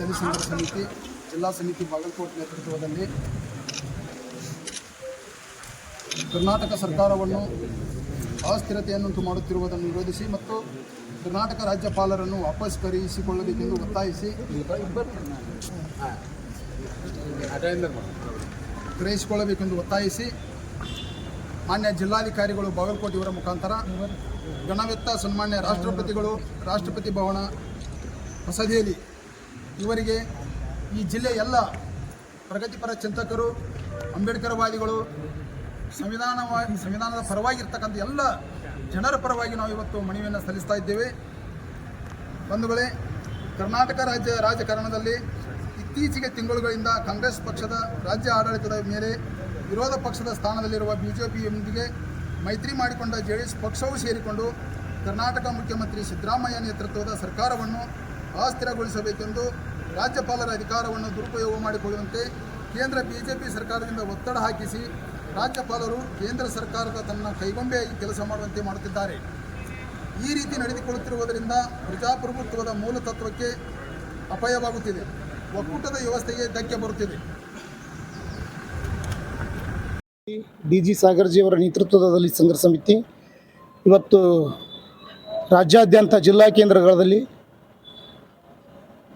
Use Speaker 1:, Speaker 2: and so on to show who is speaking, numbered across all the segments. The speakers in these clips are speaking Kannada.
Speaker 1: ರಾಜ್ಯ ಸಂಘ ಸಮಿತಿ, ಜಿಲ್ಲಾ ಸಮಿತಿ ಬಾಗಲಕೋಟೆ ನೇತೃತ್ವದಲ್ಲಿ ಕರ್ನಾಟಕ ಸರ್ಕಾರವನ್ನು ಅಸ್ಥಿರತೆಯನ್ನುಂಟು ಮಾಡುತ್ತಿರುವುದನ್ನು ವಿರೋಧಿಸಿ ಮತ್ತು ಕರ್ನಾಟಕ ರಾಜ್ಯಪಾಲರನ್ನು ವಾಪಸ್ ಕರೆಯಿಸಿಕೊಳ್ಳಬೇಕೆಂದು ಒತ್ತಾಯಿಸಿ ಕರೆಯಿಸಿಕೊಳ್ಳಬೇಕೆಂದು ಒತ್ತಾಯಿಸಿ ಮಾನ್ಯ ಜಿಲ್ಲಾಧಿಕಾರಿಗಳು ಬಾಗಲಕೋಟೆ ಇವರ ಮುಖಾಂತರ ಗಣವೆತ್ತ ಸನ್ಮಾನ್ಯ ರಾಷ್ಟ್ರಪತಿಗಳು ರಾಷ್ಟ್ರಪತಿ ಭವನ ಹೊಸದಿಯಲ್ಲಿ ಇವರಿಗೆ ಈ ಜಿಲ್ಲೆಯ ಎಲ್ಲ ಪ್ರಗತಿಪರ ಚಿಂತಕರು, ಅಂಬೇಡ್ಕರ್ವಾದಿಗಳು ಸಂವಿಧಾನವಾಗಿ ಸಂವಿಧಾನದ ಪರವಾಗಿರ್ತಕ್ಕಂಥ ಎಲ್ಲ ಜನರ ಪರವಾಗಿ ನಾವು ಇವತ್ತು ಮನವಿಯನ್ನು ಸಲ್ಲಿಸ್ತಾ ಇದ್ದೇವೆ. ಬಂಧುಗಳೇ, ಕರ್ನಾಟಕ ರಾಜ್ಯ ರಾಜಕಾರಣದಲ್ಲಿ ಇತ್ತೀಚೆಗೆ ತಿಂಗಳುಗಳಿಂದ ಕಾಂಗ್ರೆಸ್ ಪಕ್ಷದ ರಾಜ್ಯ ಆಡಳಿತದ ಮೇಲೆ ವಿರೋಧ ಪಕ್ಷದ ಸ್ಥಾನದಲ್ಲಿರುವ ಬಿ ಜೆ ಪಿಯೊಂದಿಗೆ ಮೈತ್ರಿ ಮಾಡಿಕೊಂಡ ಜೆ ಡಿ ಎಸ್ ಪಕ್ಷವೂ ಸೇರಿಕೊಂಡು ಕರ್ನಾಟಕ ಮುಖ್ಯಮಂತ್ರಿ ಸಿದ್ದರಾಮಯ್ಯ ನೇತೃತ್ವದ ಸರ್ಕಾರವನ್ನು ಅಸ್ಥಿರಗೊಳಿಸಬೇಕೆಂದು ರಾಜ್ಯಪಾಲರ ಅಧಿಕಾರವನ್ನು ದುರುಪಯೋಗ ಮಾಡಿಕೊಳ್ಳುವಂತೆ ಕೇಂದ್ರ ಬಿಜೆಪಿ ಸರ್ಕಾರದಿಂದ ಒತ್ತಡ ಹಾಕಿಸಿ ರಾಜ್ಯಪಾಲರು ಕೇಂದ್ರ ಸರ್ಕಾರದ ತನ್ನ ಕೈಗೊಂಬೆಯಾಗಿ ಕೆಲಸ ಮಾಡುವಂತೆ ಮಾಡುತ್ತಿದ್ದಾರೆ. ಈ ರೀತಿ ನಡೆದುಕೊಳ್ಳುತ್ತಿರುವುದರಿಂದ ಪ್ರಜಾಪ್ರಭುತ್ವದ ಮೂಲ ತತ್ವಕ್ಕೆ ಅಪಾಯವಾಗುತ್ತಿದೆ. ಒಕ್ಕೂಟದ ವ್ಯವಸ್ಥೆಗೆ ಧಕ್ಕೆ ಬರುತ್ತಿದೆ.
Speaker 2: ಡಿ ಜಿ ಸಾಗರ್ಜಿಯವರ ನೇತೃತ್ವದಲ್ಲಿ ಸಂಘ ಸಮಿತಿ. ಇವತ್ತು ರಾಜ್ಯಾದ್ಯಂತ ಜಿಲ್ಲಾ ಕೇಂದ್ರಗಳಲ್ಲಿ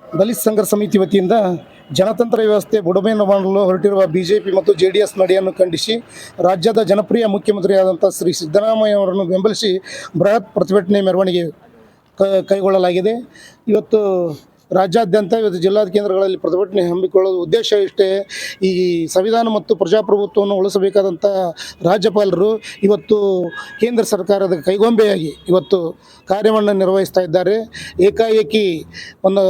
Speaker 2: ದಲಿತ ಸಂಘರ್ಷ ಸಮಿತಿ ವತಿಯಿಂದ ಜನತಂತ್ರ ವ್ಯವಸ್ಥೆ ಬುಡಮೇನು ಮಾಡಲು ಹೊರಟಿರುವ ಬಿ ಜೆ ಪಿ ಮತ್ತು ಜೆ ಡಿ ಎಸ್ ನಡೆಯನ್ನು ಖಂಡಿಸಿ ರಾಜ್ಯದ ಜನಪ್ರಿಯ ಮುಖ್ಯಮಂತ್ರಿಯಾದಂಥ ಶ್ರೀ ಸಿದ್ದರಾಮಯ್ಯ ಅವರನ್ನು ಬೆಂಬಲಿಸಿ ಬೃಹತ್ ಪ್ರತಿಭಟನೆ ಮೆರವಣಿಗೆ ಕೈಗೊಳ್ಳಲಾಗಿದೆ. ಇವತ್ತು ರಾಜ್ಯಾದ್ಯಂತ ಇವತ್ತು ಜಿಲ್ಲಾ ಕೇಂದ್ರಗಳಲ್ಲಿ ಪ್ರತಿಭಟನೆ ಹಮ್ಮಿಕೊಳ್ಳುವ ಉದ್ದೇಶ ಇಷ್ಟೇ. ಈ ಸಂವಿಧಾನ ಮತ್ತು ಪ್ರಜಾಪ್ರಭುತ್ವವನ್ನು ಉಳಿಸಬೇಕಾದಂಥ ರಾಜ್ಯಪಾಲರು ಇವತ್ತು ಕೇಂದ್ರ ಸರ್ಕಾರದ ಕೈಗೊಂಬೆಯಾಗಿ ಇವತ್ತು ಕಾರ್ಯವನ್ನು ನಿರ್ವಹಿಸ್ತಾ ಇದ್ದಾರೆ. ಏಕಾಏಕಿ ಒಂದು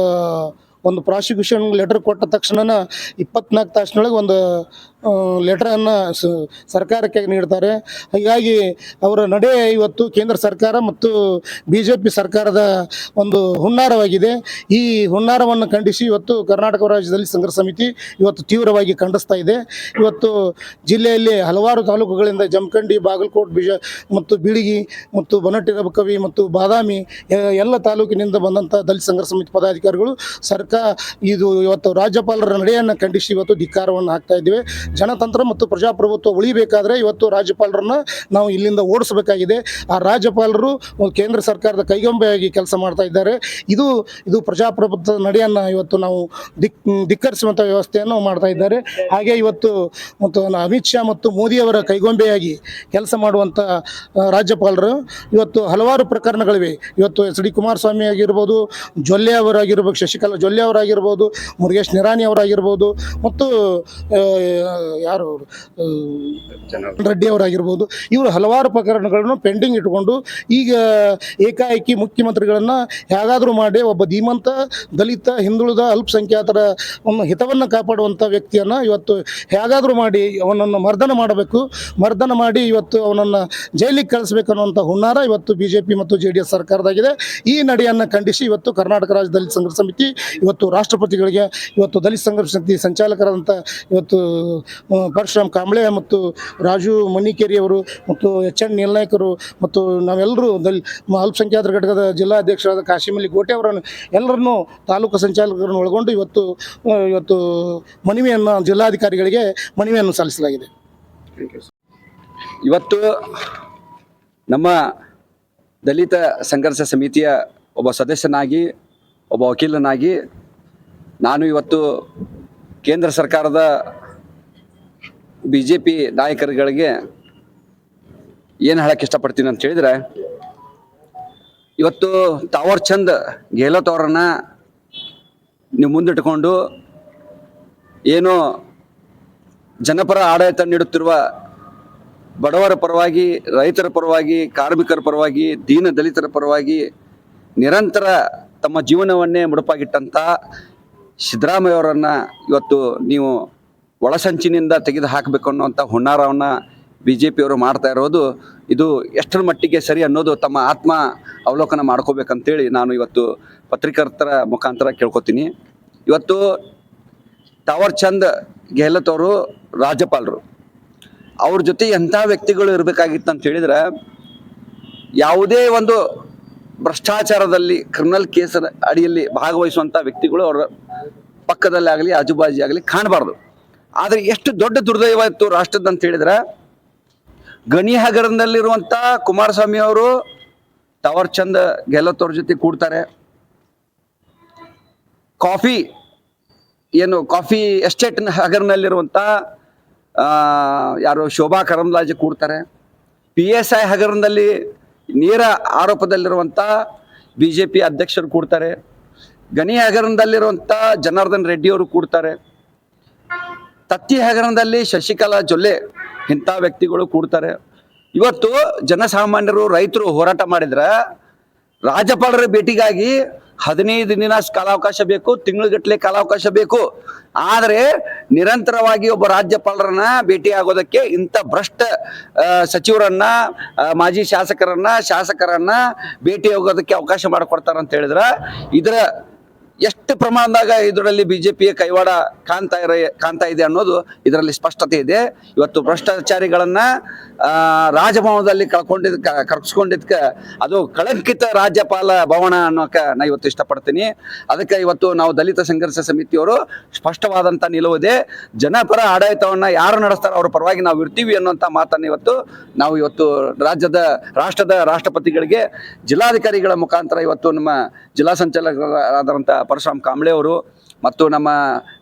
Speaker 2: ಒಂದು ಪ್ರಾಸಿಕ್ಯೂಷನ್ ಲೆಟರ್ ಕೊಟ್ಟ ತಕ್ಷಣ ಇಪ್ಪತ್ನಾಲ್ಕು ತಾಸಿನೊಳಗೆ ಒಂದು ಲೆಟರನ್ನು ಸರ್ಕಾರಕ್ಕೆ ನೀಡ್ತಾರೆ. ಹೀಗಾಗಿ ಅವರ ನಡೆ ಇವತ್ತು ಕೇಂದ್ರ ಸರ್ಕಾರ ಮತ್ತು ಬಿ ಜೆ ಪಿ ಸರ್ಕಾರದ ಒಂದು ಹುನ್ನಾರವಾಗಿದೆ. ಈ ಹುನ್ನಾರವನ್ನು ಖಂಡಿಸಿ ಇವತ್ತು ಕರ್ನಾಟಕ ರಾಜ್ಯದಲ್ಲಿ ಸಂಘರ್ಷ ಸಮಿತಿ ಇವತ್ತು ತೀವ್ರವಾಗಿ ಖಂಡಿಸ್ತಾ ಇದೆ. ಇವತ್ತು ಜಿಲ್ಲೆಯಲ್ಲಿ ಹಲವಾರು ತಾಲೂಕುಗಳಿಂದ ಜಮಖಂಡಿ, ಬಾಗಲಕೋಟ್, ಬಿಜ, ಮತ್ತು ಬಿಳಿಗಿ ಮತ್ತು ಬನಟ್ಟಿರಬಕವಿ ಮತ್ತು ಬಾದಾಮಿ ಎಲ್ಲ ತಾಲೂಕಿನಿಂದ ಬಂದಂಥ ದಲಿತ ಸಂಘರ್ಷ ಸಮಿತಿ ಪದಾಧಿಕಾರಿಗಳು ಸರ್ಕಾರ ಇದು ಇವತ್ತು ರಾಜ್ಯಪಾಲರ ನಡೆಯನ್ನು ಖಂಡಿಸಿ ಇವತ್ತು ಧಿಕ್ಕಾರವನ್ನು ಹಾಕ್ತಾ ಇದ್ದೇವೆ. ಜನತಂತ್ರ ಮತ್ತು ಪ್ರಜಾಪ್ರಭುತ್ವ ಉಳಿಬೇಕಾದ್ರೆ ಇವತ್ತು ರಾಜ್ಯಪಾಲರನ್ನ ನಾವು ಇಲ್ಲಿಂದ ಓಡಿಸಬೇಕಾಗಿದೆ. ಆ ರಾಜ್ಯಪಾಲರು ಕೇಂದ್ರ ಸರ್ಕಾರದ ಕೈಗೊಂಬೆಯಾಗಿ ಕೆಲಸ ಮಾಡ್ತಾ ಇದ್ದಾರೆ. ಇದು ಇದು ಪ್ರಜಾಪ್ರಭುತ್ವದ ನಡೆಯನ್ನು ಇವತ್ತು ನಾವು ದಿಕ್ ಧಿಕ್ಕರಿಸುವಂಥ ವ್ಯವಸ್ಥೆಯನ್ನು ಮಾಡ್ತಾ ಇದ್ದಾರೆ. ಹಾಗೆ ಇವತ್ತು ಮತ್ತು ಅಮಿತ್ ಶಾ ಮತ್ತು ಮೋದಿಯವರ ಕೈಗೊಂಬೆಯಾಗಿ ಕೆಲಸ ಮಾಡುವಂಥ ರಾಜ್ಯಪಾಲರು ಇವತ್ತು ಹಲವಾರು ಪ್ರಕರಣಗಳಿವೆ. ಇವತ್ತು ಎಚ್ ಡಿ ಕುಮಾರಸ್ವಾಮಿ ಆಗಿರ್ಬೋದು, ಜೊಲ್ಲೆ ಅವರಾಗಿರ್ಬೋದು, ಶಶಿಕಲಾ ಜೊಲ್ಲೆ ಅವರಾಗಿರ್ಬೋದು, ಮುರುಗೇಶ್ ನಿರಾಣಿ ಅವರಾಗಿರ್ಬೋದು ಮತ್ತು ಯಾರು ಅವರು? ರೆಡ್ಡಿ ಅವರಾಗಿರ್ಬೋದು. ಇವರು ಹಲವಾರು ಪ್ರಕರಣಗಳನ್ನು ಪೆಂಡಿಂಗ್ ಇಟ್ಕೊಂಡು ಈಗ ಏಕಾಏಕಿ ಮುಖ್ಯಮಂತ್ರಿಗಳನ್ನು ಹೇಗಾದರೂ ಮಾಡಿ ಒಬ್ಬ ಧೀಮಂತ ದಲಿತ ಹಿಂದುಳಿದ ಅಲ್ಪಸಂಖ್ಯಾತರ ಒಂದು ಹಿತವನ್ನು ಕಾಪಾಡುವಂಥ ವ್ಯಕ್ತಿಯನ್ನು ಇವತ್ತು ಹೇಗಾದರೂ ಮಾಡಿ ಅವನನ್ನು ಮರ್ದನ ಮಾಡಬೇಕು. ಮರ್ದನ ಮಾಡಿ ಇವತ್ತು ಅವನನ್ನು ಜೈಲಿಗೆ ಕಳಿಸ್ಬೇಕು ಅನ್ನುವಂಥ ಹುನ್ನಾರ ಇವತ್ತು ಬಿ ಜೆ ಪಿ ಮತ್ತು ಜೆ ಡಿ ಎಸ್ ಸರ್ಕಾರದಾಗಿದೆ. ಈ ನಡೆಯನ್ನು ಖಂಡಿಸಿ ಇವತ್ತು ಕರ್ನಾಟಕ ರಾಜ್ಯ ದಲಿತ ಸಂಘರ್ಷ ಸಮಿತಿ ಇವತ್ತು ರಾಷ್ಟ್ರಪತಿಗಳಿಗೆ ಇವತ್ತು ದಲಿತ ಸಂಘರ್ಷ ಸಮಿತಿ ಸಂಚಾಲಕರಾದಂಥ ಇವತ್ತು ಪರಶುರಾಮ್ ಕಾಂಬ್ಳೆ ಮತ್ತು ರಾಜು ಮಣಿಕೇರಿಯವರು ಮತ್ತು ಎಚ್ ಎನ್ ನೀಲ್ನಾಯ್ಕರು ಮತ್ತು ನಾವೆಲ್ಲರೂ ದಲ್ ಅಲ್ಪಸಂಖ್ಯಾತರ ಘಟಕದ ಜಿಲ್ಲಾಧ್ಯಕ್ಷರಾದ ಕಾಶಿಮಲಿ ಗೋಟೆ ಅವರನ್ನು ಎಲ್ಲರನ್ನೂ ತಾಲೂಕು ಸಂಚಾಲಕರನ್ನು ಒಳಗೊಂಡು ಇವತ್ತು ಇವತ್ತು ಮನವಿಯನ್ನು ಜಿಲ್ಲಾಧಿಕಾರಿಗಳಿಗೆ ಮನವಿಯನ್ನು ಸಲ್ಲಿಸಲಾಗಿದೆ.
Speaker 3: ಇವತ್ತು ನಮ್ಮ ದಲಿತ ಸಂಘರ್ಷ ಸಮಿತಿಯ ಒಬ್ಬ ಸದಸ್ಯನಾಗಿ, ಒಬ್ಬ ವಕೀಲನಾಗಿ ನಾನು ಇವತ್ತು ಕೇಂದ್ರ ಸರ್ಕಾರದ ಬಿ ಜೆ ಪಿ ನಾಯಕರುಗಳಿಗೆ ಏನು ಹೇಳಕ್ಕೆ ಇಷ್ಟಪಡ್ತೀನಿ ಅಂತ ಹೇಳಿದ್ರೆ, ಇವತ್ತು ತಾವರ್ ಚಂದ್ ಗೆಹ್ಲೋತ್ ಅವರನ್ನು ನೀವು ಮುಂದಿಟ್ಟುಕೊಂಡು ಏನು ಜನಪರ ಆಡಳಿತ ನೀಡುತ್ತಿರುವ ಬಡವರ ಪರವಾಗಿ, ರೈತರ ಪರವಾಗಿ, ಕಾರ್ಮಿಕರ ಪರವಾಗಿ, ದೀನ ದಲಿತರ ಪರವಾಗಿ ನಿರಂತರ ತಮ್ಮ ಜೀವನವನ್ನೇ ಮುಡುಪಾಗಿಟ್ಟಂಥ ಸಿದ್ದರಾಮಯ್ಯ ಅವರನ್ನು ಇವತ್ತು ನೀವು ಒಳಸಂಚಿನಿಂದ ತೆಗೆದು ಹಾಕಬೇಕು ಅನ್ನುವಂಥ ಹುನ್ನಾರವನ್ನು ಬಿ ಜೆ ಪಿಯವರು ಮಾಡ್ತಾ ಇರೋದು, ಇದು ಎಷ್ಟರ ಮಟ್ಟಿಗೆ ಸರಿ ಅನ್ನೋದು ತಮ್ಮ ಆತ್ಮ ಅವಲೋಕನ ಮಾಡ್ಕೋಬೇಕಂತೇಳಿ ನಾನು ಇವತ್ತು ಪತ್ರಿಕರ್ತರ ಮುಖಾಂತರ ಕೇಳ್ಕೊತೀನಿ. ಇವತ್ತು ತಾವರ್ ಚಂದ್ ಗೆಹ್ಲತ್ ಅವರು ರಾಜ್ಯಪಾಲರು. ಅವ್ರ ಜೊತೆ ಎಂಥ ವ್ಯಕ್ತಿಗಳು ಇರಬೇಕಾಗಿತ್ತು ಅಂತ ಹೇಳಿದ್ರೆ, ಯಾವುದೇ ಒಂದು ಭ್ರಷ್ಟಾಚಾರದಲ್ಲಿ ಕ್ರಿಮಿನಲ್ ಕೇಸ್ ಅಡಿಯಲ್ಲಿ ಭಾಗವಹಿಸುವಂಥ ವ್ಯಕ್ತಿಗಳು ಅವರ ಪಕ್ಕದಲ್ಲಾಗಲಿ ಆಜುಬಾಜು ಆಗಲಿ ಕಾಣಬಾರ್ದು. ಆದರೆ ಎಷ್ಟು ದೊಡ್ಡ ದುರ್ದೈವ ಇತ್ತು ರಾಷ್ಟ್ರದ ಅಂತ ಹೇಳಿದ್ರೆ ಗಣಿ ಹಗರದಲ್ಲಿರುವಂಥ ಕುಮಾರಸ್ವಾಮಿ ಅವರು ಟವರ್ ಚಂದ್ ಗೆಲ್ಲತ್ತವ್ರ ಜೊತೆ ಕೂಡ್ತಾರೆ. ಕಾಫಿ ಏನು ಕಾಫಿ ಎಸ್ಟೇಟ್ ಹಗರ್ನಲ್ಲಿರುವಂಥ ಆ, ಯಾರು ಶೋಭಾ ಕರಂದ್ಲಾಜೆ ಕೂಡ್ತಾರೆ. ಪಿ ಎಸ್ ಐ ಹಗರನಲ್ಲಿ ನೇರ ಆರೋಪದಲ್ಲಿರುವಂಥ ಬಿ ಜೆ ಪಿ ಅಧ್ಯಕ್ಷರು ಕೂಡ್ತಾರೆ. ಗಣಿ ಹಗರಣದಲ್ಲಿರುವಂಥ ಜನಾರ್ದನ್ ರೆಡ್ಡಿ ಅವರು ಕೂಡ್ತಾರೆ. ತತ್ತಿ ಹಗರಣದಲ್ಲಿ ಶಶಿಕಲಾ ಜೊಲ್ಲೆ ಇಂಥ ವ್ಯಕ್ತಿಗಳು ಕೂಡ್ತಾರೆ. ಇವತ್ತು ಜನಸಾಮಾನ್ಯರು, ರೈತರು ಹೋರಾಟ ಮಾಡಿದ್ರೆ ರಾಜ್ಯಪಾಲರ ಭೇಟಿಗಾಗಿ ಹದಿನೈದು ದಿನ ಕಾಲಾವಕಾಶ ಬೇಕು, ತಿಂಗಳಗಟ್ಟಲೆ ಕಾಲಾವಕಾಶ ಬೇಕು. ಆದರೆ ನಿರಂತರವಾಗಿ ಒಬ್ಬ ರಾಜ್ಯಪಾಲರನ್ನ ಭೇಟಿ ಆಗೋದಕ್ಕೆ ಇಂಥ ಭ್ರಷ್ಟ ಸಚಿವರನ್ನ ಮಾಜಿ ಶಾಸಕರನ್ನ ಶಾಸಕರನ್ನ ಭೇಟಿ ಹೋಗೋದಕ್ಕೆ ಅವಕಾಶ ಮಾಡಿಕೊಡ್ತಾರಂತ ಹೇಳಿದ್ರೆ ಇದರ ಎಷ್ಟು ಪ್ರಮಾಣದಾಗ ಇದರಲ್ಲಿ ಬಿಜೆಪಿಯ ಕೈವಾಡ ಕಾಣ್ತಾ ಇರ, ಕಾಣ್ತಾ ಇದೆ ಅನ್ನೋದು ಇದರಲ್ಲಿ ಸ್ಪಷ್ಟತೆ ಇದೆ. ಇವತ್ತು ಭ್ರಷ್ಟಾಚಾರಿಗಳನ್ನ ರಾಜಭವನದಲ್ಲಿ ಕಳ್ಕೊಂಡಿದ್ ಕರ್ಸ್ಕೊಂಡಿದ್ಕ ಅದು ಕಳಂಕಿತ ರಾಜ್ಯಪಾಲ ಭವನ ಅನ್ನೋಕೆ ನಾ ಇವತ್ತು ಇಷ್ಟಪಡ್ತೀನಿ. ಅದಕ್ಕೆ ಇವತ್ತು ನಾವು ದಲಿತ ಸಂಘರ್ಷ ಸಮಿತಿಯವರು ಸ್ಪಷ್ಟವಾದಂಥ ನಿಲುವಿದೆ ಜನಪರ ಆಡಳಿತವನ್ನು ಯಾರು ನಡೆಸ್ತಾರೋ ಅವ್ರ ಪರವಾಗಿ ನಾವು ಇರ್ತೀವಿ ಅನ್ನುವಂಥ ಮಾತನ್ನು ಇವತ್ತು ನಾವು ಇವತ್ತು ರಾಜ್ಯದ, ರಾಷ್ಟ್ರದ ರಾಷ್ಟ್ರಪತಿಗಳಿಗೆ, ಜಿಲ್ಲಾಧಿಕಾರಿಗಳ ಮುಖಾಂತರ ಇವತ್ತು ನಮ್ಮ ಜಿಲ್ಲಾ ಸಂಚಾಲಕರಾದಂಥ ಪರಶುರಾಮ್ ಕಾಂಬ್ಳೆ ಅವರು ಮತ್ತು ನಮ್ಮ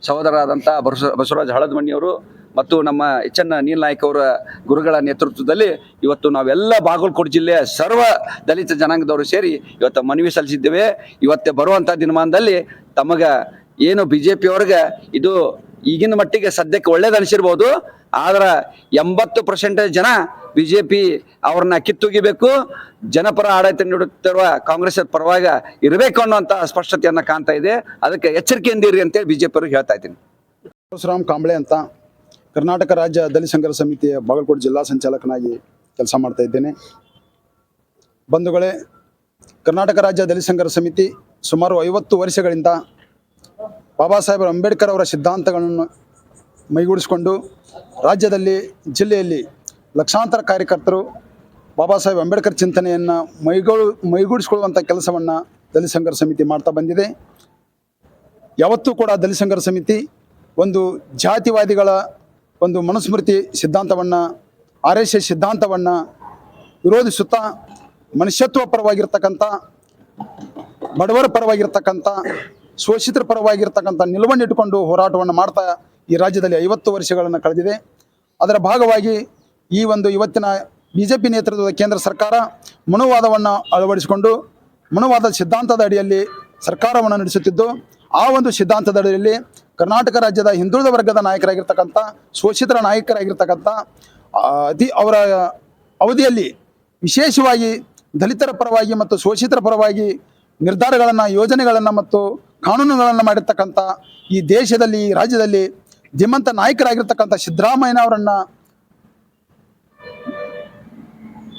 Speaker 3: ಸಹೋದರರಾದಂಥ ಬಸವ ಬಸವರಾಜ ಹಳದಮಣಿಯವರು ಮತ್ತು ನಮ್ಮ ಎಚ್ ಎನ್ ನೀಲ್ ನಾಯ್ಕ ಅವರ ಗುರುಗಳ ನೇತೃತ್ವದಲ್ಲಿ ಇವತ್ತು ನಾವೆಲ್ಲ ಬಾಗಲಕೋಟೆ ಜಿಲ್ಲೆಯ ಸರ್ವ ದಲಿತ ಜನಾಂಗದವರು ಸೇರಿ ಇವತ್ತು ಮನವಿ ಸಲ್ಲಿಸಿದ್ದೇವೆ. ಇವತ್ತು ಬರುವಂಥ ದಿನಮಾನದಲ್ಲಿ ತಮಗೆ ಏನು ಬಿ ಜೆ ಇದು ಈಗಿನ ಮಟ್ಟಿಗೆ ಸದ್ಯಕ್ಕೆ ಒಳ್ಳೇದು ಅನಿಸಿರ್ಬೋದು. ಆದ್ರೆ ಎಂಬತ್ತು ಪರ್ಸೆಂಟ್ ಜನ ಬಿ ಜೆ ಪಿ ಅವ್ರನ್ನ ಕಿತ್ತುಗಿಬೇಕು. ಜನಪರ ಆಡಳಿತ ನೀಡುತ್ತಿರುವ ಕಾಂಗ್ರೆಸ್ ಪರವಾಗಿ ಇರಬೇಕು ಅನ್ನುವಂಥ ಸ್ಪಷ್ಟತೆಯನ್ನು ಕಾಣ್ತಾ ಇದೆ. ಅದಕ್ಕೆ ಎಚ್ಚರಿಕೆಯಿಂದ ಇರಿ ಅಂತೇಳಿ ಬಿ ಜೆ ಪಿ ಅವ್ರಿಗೆ ಹೇಳ್ತಾ ಇದ್ದೀನಿ.
Speaker 1: ಪರಶುರಾಮ್ ಕಾಂಬ್ಳೆ ಅಂತ ಕರ್ನಾಟಕ ರಾಜ್ಯ ದಲಿತ ಸಂಘರ್ಷ ಸಮಿತಿಯ ಬಾಗಲಕೋಟೆ ಜಿಲ್ಲಾ ಸಂಚಾಲಕನಾಗಿ ಕೆಲಸ ಮಾಡ್ತಾ ಇದ್ದೇನೆ. ಬಂಧುಗಳೇ, ಕರ್ನಾಟಕ ರಾಜ್ಯ ದಲಿತ ಸಂಘರ್ಷ ಸಮಿತಿ ಸುಮಾರು ಐವತ್ತು ವರ್ಷಗಳಿಂದ ಬಾಬಾ ಸಾಹೇಬ್ ಅಂಬೇಡ್ಕರ್ ಅವರ ಸಿದ್ಧಾಂತಗಳನ್ನು ಮೈಗೂಡಿಸಿಕೊಂಡು ರಾಜ್ಯದಲ್ಲಿ, ಜಿಲ್ಲೆಯಲ್ಲಿ ಲಕ್ಷಾಂತರ ಕಾರ್ಯಕರ್ತರು ಬಾಬಾ ಸಾಹೇಬ್ ಅಂಬೇಡ್ಕರ್ ಚಿಂತನೆಯನ್ನು ಮೈಗೂಡು ಮೈಗೂಡಿಸ್ಕೊಳ್ಳುವಂಥ ಕೆಲಸವನ್ನು ದಲಿತ ಸಂಘರ್ಷ ಸಮಿತಿ ಮಾಡ್ತಾ ಬಂದಿದೆ. ಯಾವತ್ತೂ ಕೂಡ ದಲಿತ ಸಂಘರ್ಷ ಸಮಿತಿ ಒಂದು ಜಾತಿವಾದಿಗಳ ಒಂದು ಮನುಸ್ಮೃತಿ ಸಿದ್ಧಾಂತವನ್ನು ಆರ್ ಎಸ್ ಎಸ್ ಸಿದ್ಧಾಂತವನ್ನು ವಿರೋಧಿಸುತ್ತಾ, ಮನುಷ್ಯತ್ವ ಪರವಾಗಿರ್ತಕ್ಕಂಥ, ಬಡವರ ಪರವಾಗಿರ್ತಕ್ಕಂಥ, ಶೋಷಿತರ ಪರವಾಗಿರ್ತಕ್ಕಂಥ ನಿಲುವನ್ನು ಇಟ್ಟುಕೊಂಡು ಹೋರಾಟವನ್ನು ಮಾಡ್ತಾ ಈ ರಾಜ್ಯದಲ್ಲಿ ಐವತ್ತು ವರ್ಷಗಳನ್ನು ಕಳೆದಿದೆ. ಅದರ ಭಾಗವಾಗಿ ಈ ಒಂದು ಇವತ್ತಿನ ಬಿ ಜೆ ಪಿ ನೇತೃತ್ವದ ಕೇಂದ್ರ ಸರ್ಕಾರ ಮನುವಾದವನ್ನು ಅಳವಡಿಸಿಕೊಂಡು, ಮನುವಾದ ಸಿದ್ಧಾಂತದ ಅಡಿಯಲ್ಲಿ ಸರ್ಕಾರವನ್ನು ನಡೆಸುತ್ತಿದ್ದು, ಆ ಒಂದು ಸಿದ್ಧಾಂತದ ಅಡಿಯಲ್ಲಿ ಕರ್ನಾಟಕ ರಾಜ್ಯದ ಹಿಂದುಳಿದ ವರ್ಗದ ನಾಯಕರಾಗಿರ್ತಕ್ಕಂಥ, ಶೋಷಿತರ ನಾಯಕರಾಗಿರ್ತಕ್ಕಂಥ ಅತಿ ಅವರ ಅವಧಿಯಲ್ಲಿ ವಿಶೇಷವಾಗಿ ದಲಿತರ ಪರವಾಗಿ ಮತ್ತು ಶೋಷಿತರ ಪರವಾಗಿ ನಿರ್ಧಾರಗಳನ್ನು, ಯೋಜನೆಗಳನ್ನು ಮತ್ತು ಕಾನೂನುಗಳನ್ನು ಮಾಡಿರ್ತಕ್ಕಂಥ ಈ ದೇಶದಲ್ಲಿ, ಈ ರಾಜ್ಯದಲ್ಲಿ ಧೀಮಂತ ನಾಯಕರಾಗಿರ್ತಕ್ಕಂಥ ಸಿದ್ದರಾಮಯ್ಯನವರನ್ನು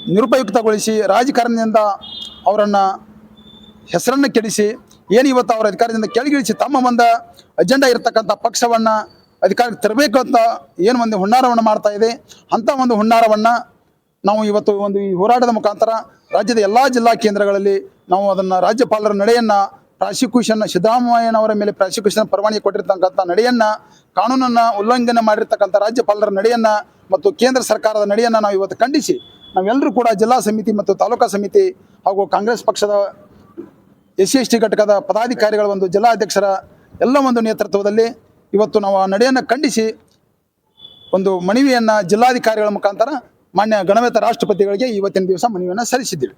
Speaker 1: ನಿರುಪಯುಕ್ತಗೊಳಿಸಿ ರಾಜಕಾರಣದಿಂದ ಅವರನ್ನು ಹೆಸರನ್ನು ಕೆಡಿಸಿ ಏನು ಇವತ್ತು ಅವರ ಅಧಿಕಾರದಿಂದ ಕೆಳಗಿಳಿಸಿ ತಮ್ಮ ಒಂದು ಅಜೆಂಡಾ ಇರತಕ್ಕಂಥ ಪಕ್ಷವನ್ನು ಅಧಿಕಾರಕ್ಕೆ ತರಬೇಕು ಅಂತ ಏನು ಒಂದು ಹುನ್ನಾರವನ್ನು ಮಾಡ್ತಾ ಇದೆ ಅಂಥ ಒಂದು ಹುನ್ನಾರವನ್ನು ನಾವು ಇವತ್ತು ಒಂದು ಈ ಹೋರಾಟದ ಮುಖಾಂತರ ರಾಜ್ಯದ ಎಲ್ಲ ಜಿಲ್ಲಾ ಕೇಂದ್ರಗಳಲ್ಲಿ ನಾವು ಅದನ್ನು ರಾಜ್ಯಪಾಲರ ನಡೆಯನ್ನು ಪ್ರಾಸಿಕ್ಯೂಷನ್ ಸಿದ್ದರಾಮಯ್ಯನವರ ಮೇಲೆ ಪ್ರಾಸಿಕ್ಯೂಷನ್ ಪರವಾನಗಿ ಕೊಟ್ಟಿರ್ತಕ್ಕಂಥ ನಡೆಯನ್ನು ಕಾನೂನನ್ನು ಉಲ್ಲಂಘನೆ ಮಾಡಿರ್ತಕ್ಕಂಥ ರಾಜ್ಯಪಾಲರ ನಡೆಯನ್ನು ಮತ್ತು ಕೇಂದ್ರ ಸರ್ಕಾರದ ನಡೆಯನ್ನು ನಾವು ಇವತ್ತು ಖಂಡಿಸಿ, ನಾವೆಲ್ಲರೂ ಕೂಡ ಜಿಲ್ಲಾ ಸಮಿತಿ ಮತ್ತು ತಾಲೂಕಾ ಸಮಿತಿ ಹಾಗೂ ಕಾಂಗ್ರೆಸ್ ಪಕ್ಷದ ಎಸ್ ಸಿ ಎಸ್ ಟಿ ಘಟಕದ ಪದಾಧಿಕಾರಿಗಳ ಒಂದು ಜಿಲ್ಲಾಧ್ಯಕ್ಷರ ಎಲ್ಲ ಒಂದು ನೇತೃತ್ವದಲ್ಲಿ ಇವತ್ತು ನಾವು ಆ ನಡೆಯನ್ನು ಖಂಡಿಸಿ ಒಂದು ಮನವಿಯನ್ನು ಜಿಲ್ಲಾಧಿಕಾರಿಗಳ ಮುಖಾಂತರ ಮಾನ್ಯ ಗಣವೇತ ರಾಷ್ಟ್ರಪತಿಗಳಿಗೆ ಇವತ್ತಿನ ದಿವಸ ಮನವಿಯನ್ನು ಸಲ್ಲಿಸಿದ್ದೀವಿ.